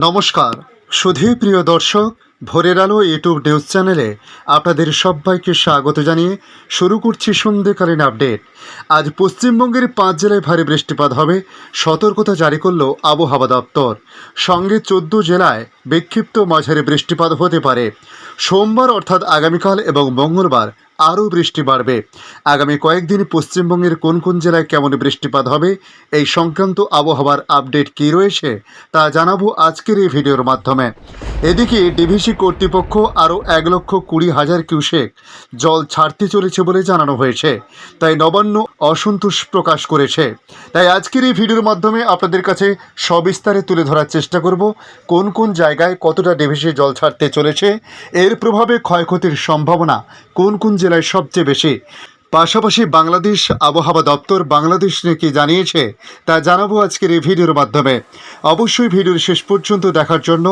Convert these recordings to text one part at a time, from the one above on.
নমস্কার। সুধী প্রিয় দর্শক, ভোরের আলো ইউটিউব নিউজ চ্যানেলে আপনাদের সবাইকে স্বাগত জানিয়ে শুরু করছি সন্ধ্যেকালীন আপডেট। আজ পশ্চিমবঙ্গের পাঁচ জেলায় ভারী বৃষ্টিপাত হবে। সতর্কতা জারি করল আবহাওয়া দপ্তর। সঙ্গে চোদ্দ জেলায় বিক্ষিপ্ত মাঝারি বৃষ্টিপাত হতে পারে। সোমবার অর্থাৎ আগামীকাল এবং মঙ্গলবার আরও বৃষ্টি বাড়বে। আগামী কয়েকদিন পশ্চিমবঙ্গের কোন কোন জেলায় কেমন বৃষ্টিপাত হবে, এই সংক্রান্ত আবহাওয়ার আপডেট কী রয়েছে, তা জানাব আজকের এই ভিডিওর মাধ্যমে। এদিকে ডিভিসি কর্তৃপক্ষ আরও এক লক্ষ কুড়ি হাজার কিউসেক জল ছাড়তে চলেছে বলে জানানো হয়েছে। তাই নবান্ন অসন্তোষ প্রকাশ করেছে। তাই আজকের এই ভিডিওর মাধ্যমে আপনাদের কাছে সবিস্তারে তুলে ধরার চেষ্টা করব। কোন কোন জায়গায় কতটা ডিভিসি জল ছাড়তে চলেছে? এর প্রভাবে ক্ষয়ক্ষতির সম্ভাবনা কোন কোন জেলায় সবচেয়ে বেশি? পাশাপাশি বাংলাদেশ আবহাওয়া দপ্তর বাংলাদেশ নিয়ে কি জানিয়েছে, তা জানাব আজকের এই ভিডিওর মাধ্যমে। অবশ্যই ভিডিওর শেষ পর্যন্ত দেখার জন্য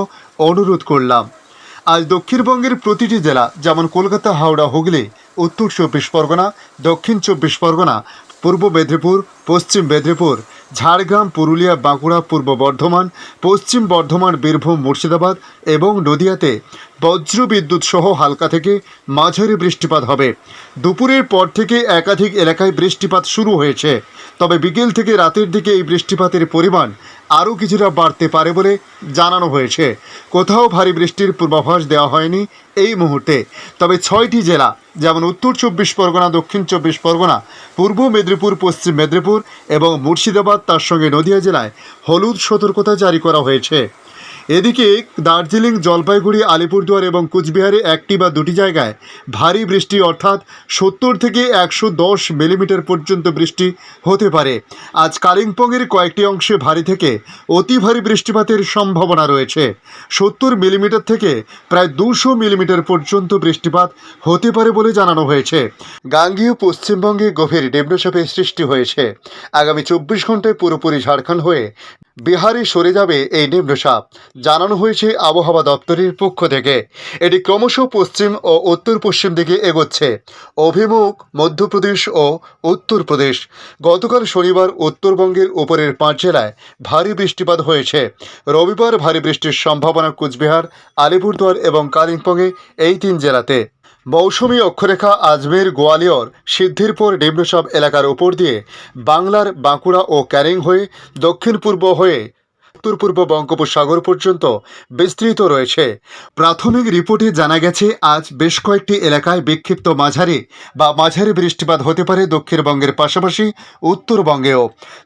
অনুরোধ করলাম। আজ দক্ষিণবঙ্গের প্রতিটি জেলা, যেমন কলকাতা, হাওড়া, হুগলি, উত্তর চব্বিশ পরগনা, দক্ষিণ চব্বিশ পরগনা, পূর্ব মেদিনীপুর, পশ্চিম মেদিনীপুর ঝাড়গ্রাম, পুরুলিয়া, বাঁকুড়া, পূর্ব বর্ধমান, পশ্চিম বর্ধমান, বীরভূম, মুর্শিদাবাদ এবং নদিয়াতে বজ্রবিদ্যুৎ সহ হালকা থেকে মাঝারি বৃষ্টিপাত হবে। দুপুরের পর থেকে একাধিক এলাকায় বৃষ্টিপাত শুরু হয়েছে। তবে বিকেল থেকে রাতের দিকে এই বৃষ্টিপাতের পরিমাণ আরও কিছুটা বাড়তে পারে বলে জানানো হয়েছে। কোথাও ভারী বৃষ্টির পূর্বাভাস দেওয়া হয়নি এই মুহূর্তে। তবে ছয়টি জেলা, যেমন উত্তর চব্বিশ পরগনা, দক্ষিণ চব্বিশ পরগনা, পূর্ব মেদিনীপুর, পশ্চিম মেদিনীপুর এবং মুর্শিদাবাদ, তার সঙ্গে নদিয়া জেলায় হলুদ সতর্কতা জারি করা হয়েছে। এদিকে দার্জিলিং, জলপাইগুড়ি, আলিপুরদুয়ার এবং কুচবিহারে একটি বা দুটি জায়গায় ভারী বৃষ্টি অর্থাৎ সত্তর থেকে একশো দশ মিলিমিটার পর্যন্ত বৃষ্টি হতে পারে। আজ কালিম্পংয়ের কয়েকটি অংশে ভারী থেকে অতি ভারী বৃষ্টিপাতের সম্ভাবনা রয়েছে। সত্তর মিলিমিটার থেকে প্রায় দুশো মিলিমিটার পর্যন্ত বৃষ্টিপাত হতে পারে বলে জানানো হয়েছে। গাঙ্গীয় পশ্চিমবঙ্গে গভীর নিম্নচাপের সৃষ্টি হয়েছে। আগামী চব্বিশ ঘন্টায় পুরোপুরি ঝাড়খণ্ড হয়ে বিহারে সরে যাবে এই নিম্নচাপ জানানো হয়েছে আবহাওয়া দপ্তরের পক্ষ থেকে। এটি ক্রমশ পশ্চিম ও উত্তর পশ্চিম দিকে এগোচ্ছে। অভিমুখ মধ্যপ্রদেশ ও উত্তরপ্রদেশ। গতকাল শনিবার উত্তরবঙ্গের উপরের পাঁচ জেলায় ভারী বৃষ্টিপাত হয়েছে। রবিবার ভারী বৃষ্টির সম্ভাবনা কুচবিহার, আলিপুরদুয়ার এবং কালিম্পংয়ে এই তিন জেলাতে। মৌসুমী অক্ষরেখা আজমের গোয়ালিয়র সিদ্ধিরপুর নিম্নচাপ এলাকার উপর দিয়ে বাংলার বাঁকুড়া ও ক্যারিং হয়ে দক্ষিণ পূর্ব হয়ে উত্তর পূর্ব বঙ্গোপসাগর পর্যন্ত বিস্তৃত রয়েছে। প্রাথমিক রিপোর্টে জানা গেছে, আজ বেশ কয়েকটি এলাকায় বিক্ষিপ্ত মাঝারি বা মাঝারি বৃষ্টিপাত হতে পারে দক্ষিণবঙ্গের পাশাপাশি উত্তরবঙ্গেও।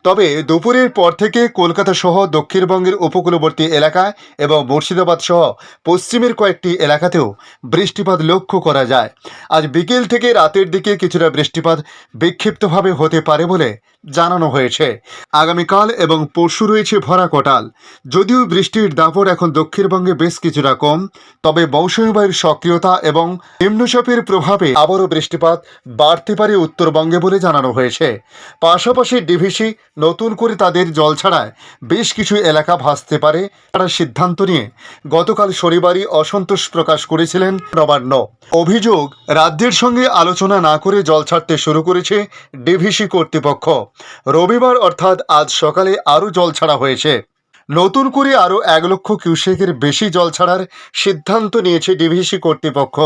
তবে দুপুরের পর থেকে কলকাতা সহ দক্ষিণবঙ্গের উপকূলবর্তী এলাকায় এবং মুর্শিদাবাদ সহ পশ্চিমের কয়েকটি এলাকাতেও বৃষ্টিপাত লক্ষ্য করা যায়। আজ বিকেল থেকে রাতের দিকে কিছুটা বৃষ্টিপাত বিক্ষিপ্তভাবে হতে পারে বলে জানানো হয়েছে। আগামীকাল এবং পরশু রয়েছে ভরা কটাল। যদিও বৃষ্টির দাপট এখন দক্ষিণবঙ্গে বেশ কিছুটা কম, তবে মৌসুমী সক্রিয়তা এবং নিম্নচাপের প্রভাবে আবারও বৃষ্টিপাত বাড়তে পারে উত্তরবঙ্গে বলে জানানো হয়েছে। পাশাপাশি ডিভিসি নতুন করে তাদের জল ছাড়ায় বেশ কিছু এলাকা ভাসতে পারে তারা সিদ্ধান্ত নিয়ে। গতকাল শনিবারই অসন্তোষ প্রকাশ করেছিলেন নবান্ন। অভিযোগ, রাজ্যের সঙ্গে আলোচনা না করে জল ছাড়তে শুরু করেছে ডিভিসি কর্তৃপক্ষ। রবিবার অর্থাৎ আজ সকালে আরও জল ছাড়া হয়েছে। নতুন করে আরও এক লক্ষ কিউসেকের বেশি জল ছাড়ার সিদ্ধান্ত নিয়েছে ডিভিসি কর্তৃপক্ষ।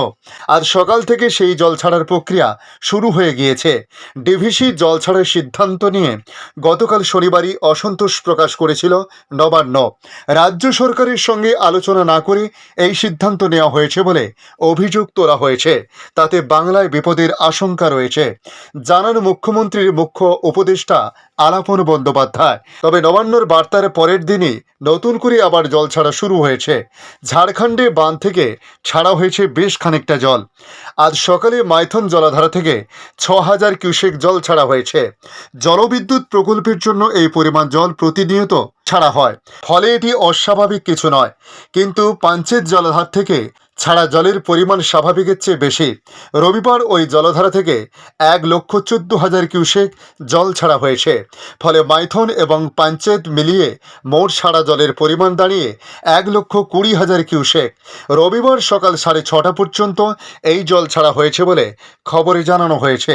আজ সকাল থেকে সেই জল ছাড়ার প্রক্রিয়া শুরু হয়ে গিয়েছে। ডিভিসি জল ছাড়ার সিদ্ধান্ত নিয়ে গতকাল শনিবারই অসন্তোষ প্রকাশ করেছিল নবান্ন। রাজ্য সরকারের সঙ্গে আলোচনা না করে এই সিদ্ধান্ত নেওয়া হয়েছে বলে অভিযোগ তোলা হয়েছে। তাতে বাংলায় বিপদের আশঙ্কা রয়েছে। জানান মুখ্যমন্ত্রীর মুখ্য উপদেষ্টা আলাপন বন্দ্যোপাধ্যায়। তবে নবান্নর বার্তার পরের দিনই নতুন করে আবার জল ছাড়া শুরু হয়েছে। ঝাড়খণ্ডে বাঁধ থেকে ছাড়া হয়েছে বেশ খানিকটা জল। আজ সকালে মাইথন জলাধারা থেকে ছ হাজার কিউসেক জল ছাড়া হয়েছে। জলবিদ্যুৎ প্রকল্পের জন্য এই পরিমাণ জল প্রতিনিয়ত ছাড়া হয়। ফলে এটি অস্বাভাবিক কিছু নয়। কিন্তু পাঞ্চেত জলাধার থেকে ছাড়া জলের পরিমাণ স্বাভাবিকের চেয়ে বেশি। রবিবার ওই জলধারা থেকে এক লক্ষ চোদ্দ হাজার কিউসেক জল ছাড়া হয়েছে। ফলে মাইথন এবং পাঞ্চেত মিলিয়ে মোট ছাড়া জলের পরিমাণ দাঁড়িয়ে এক লক্ষ কুড়ি হাজার কিউসেক। রবিবার সকাল সাড়ে ছটা পর্যন্ত এই জল ছাড়া হয়েছে বলে খবরে জানানো হয়েছে।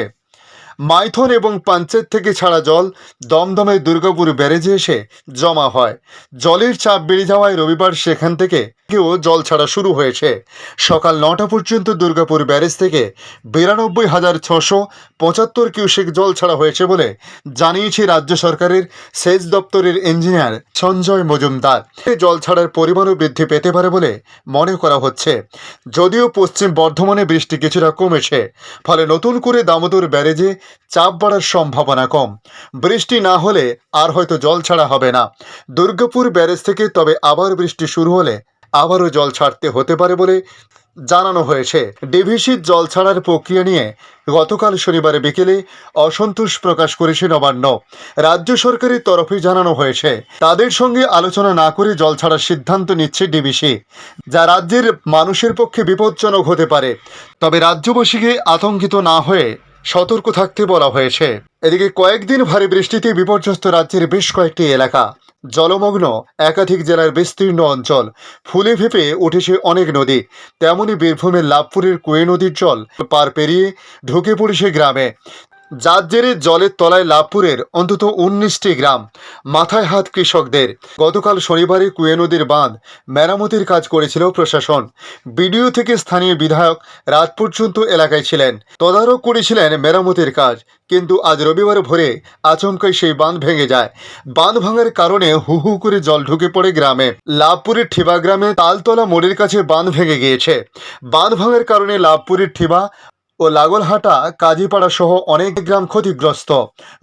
মাইথন এবং পাঞ্চেত থেকে ছাড়া জল দমদমের দুর্গাপুর ব্যারেজে এসে জমা হয়। জলের চাপ বেড়ে যাওয়ায় রবিবার সেখান থেকে কেউ জল ছাড়া শুরু হয়েছে। সকাল নটা পর্যন্ত দুর্গাপুর ব্যারেজ থেকে বিরানব্বই হাজার ছশো পঁচাত্তর কিউসেক জল ছাড়া হয়েছে বলে জানিয়েছে রাজ্য সরকারের সেচ দপ্তরের ইঞ্জিনিয়ার সঞ্জয় মজুমদার। জল ছাড়ার পরিমাণও বৃদ্ধি পেতে পারে বলে মনে করা হচ্ছে। যদিও পশ্চিম বর্ধমানে বৃষ্টি কিছুটা কমেছে, ফলে নতুন করে দামোদর ব্যারেজে চাপ বাড়ার সম্ভাবনা কম। বৃষ্টি না হলে আর হয়তো জল ছাড়া হবে না। দুর্গাপুর ব্যারেজ থেকে তবে আবার বৃষ্টি শুরু হলে আবারও জল ছাড়তে হতে পারে বলে জানানো হয়েছে। ডিভিসির জল ছাড়ার প্রক্রিয়া নিয়ে গতকাল শনিবার বিকেলে অসন্তোষ প্রকাশ করেছে নবান্ন। রাজ্য সরকারের তরফে জানানো হয়েছে, তাদের সঙ্গে আলোচনা না করে জল ছাড়ার সিদ্ধান্ত নিচ্ছে ডিবিসি যা রাজ্যের মানুষের পক্ষে বিপজ্জনক হতে পারে। তবে রাজ্যবাসীকে আতঙ্কিত না হয়ে সতর্ক থাকতে বলা হয়েছে। এদিকে কয়েকদিন ভারী বৃষ্টিতে বিপর্যস্ত রাজ্যের বেশ কয়েকটি এলাকা জলমগ্ন একাধিক জেলার বিস্তীর্ণ অঞ্চল। ফুলে ফেঁপে উঠেছে অনেক নদী। তেমনই বীরভূমের লাভপুরের কুয়ে নদীর জল পার পেরিয়ে ঢুকে পড়েছে গ্রামে। যার জেরে জলের তলায় লাভপুরের অন্তত উনিশটি গ্রাম, মাথায় হাত কৃষকদের। গতকাল শনিবারে কুয়ে নদীর বাঁধ মেরামতির কাজ করেছিল প্রশাসন। বিডিও থেকে স্থানীয় বিধায়ক রাত পর্যন্ত এলাকায় ছিলেন। তদারক করেছিলেন মেরামতির কাজ, কিন্তু আজ রবিবার ভোরে আচমকাই সেই বাঁধ ভেঙে যায়। বাঁধ ভাঙার কারণে হু হু করে জল ঢুকে পড়ে গ্রামে। লাভপুরের ঠিবা গ্রামে তালতলা মোড়ের কাছে বাঁধ ভেঙে গিয়েছে। বাঁধ ভাঙার কারণে লাভপুরের ঠিবা ও লাগলহাটা, কাজীপাড়া সহ অনেক গ্রাম ক্ষতিগ্রস্ত।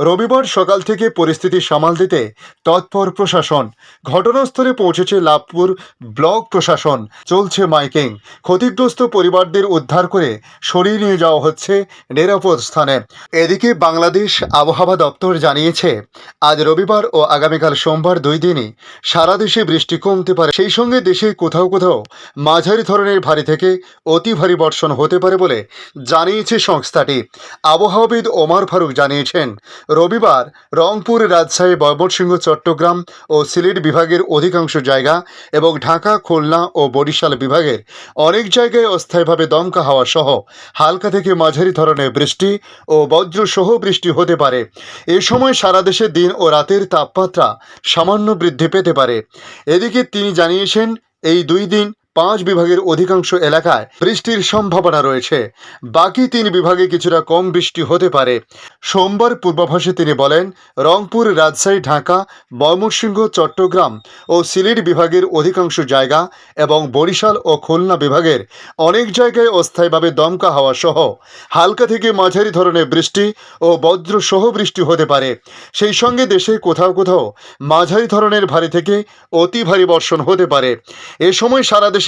রবিবার সকাল থেকে পরিস্থিতি সামাল দিতে তৎপর প্রশাসন। ঘটনাস্থলে পৌঁছেছে লাভপুর ব্লক প্রশাসন। চলছে মাইকিং। ক্ষতিগ্রস্ত পরিবারদের উদ্ধার করে সরিয়ে নিয়ে যাওয়া হচ্ছে নিরাপদ স্থানে। এদিকে বাংলাদেশ আবহাওয়া দপ্তর জানিয়েছে, আজ রবিবার ও আগামীকাল সোমবার দুই দিনই সারা দেশে বৃষ্টি কমতে পারে। সেই সঙ্গে দেশে কোথাও কোথাও মাঝারি ধরনের ভারী থেকে অতি ভারী বর্ষণ হতে পারে বলে জানিয়েছে সংস্থাটি। আবহাওয়াবিদ ওমর ফারুক জানিয়েছেন, রবিবার রংপুর, রাজশাহী ময়মনসিংহ চট্টগ্রাম ও সিলেট বিভাগের অধিকাংশ জায়গা এবং ঢাকা, খুলনা ও বরিশাল বিভাগের অনেক জায়গায় অস্থায়ীভাবে দমকা হাওয়া সহ হালকা থেকে মাঝারি ধরনের বৃষ্টি ও বজ্র সহ বৃষ্টি হতে পারে। এ সময় সারা দেশে দিন ও রাতের তাপমাত্রা সামান্য বৃদ্ধি পেতে পারে। এদিকে তিনি জানিয়েছেন, এই দুই দিন পাঁচ বিভাগের অধিকাংশ এলাকায় বৃষ্টির সম্ভাবনা রয়েছে। বাকি তিন বিভাগে কিছুটা কম বৃষ্টি হতে পারে। সোমবার পূর্বাভাসে তিনি বলেন, রংপুর, রাজশাহী, ঢাকা, ময়মনসিংহ, চট্টগ্রাম ও সিলেট বিভাগের অধিকাংশ জায়গা এবং বরিশাল ও খুলনা বিভাগের অনেক জায়গায় অস্থায়ীভাবে দমকা হাওয়া সহ হালকা থেকে মাঝারি ধরনের বৃষ্টি ও বজ্র সহ বৃষ্টি হতে পারে। সেই সঙ্গে দেশে কোথাও কোথাও মাঝারি ধরনের ভারী থেকে অতি ভারী বর্ষণ হতে পারে। এ সময় সারা দেশে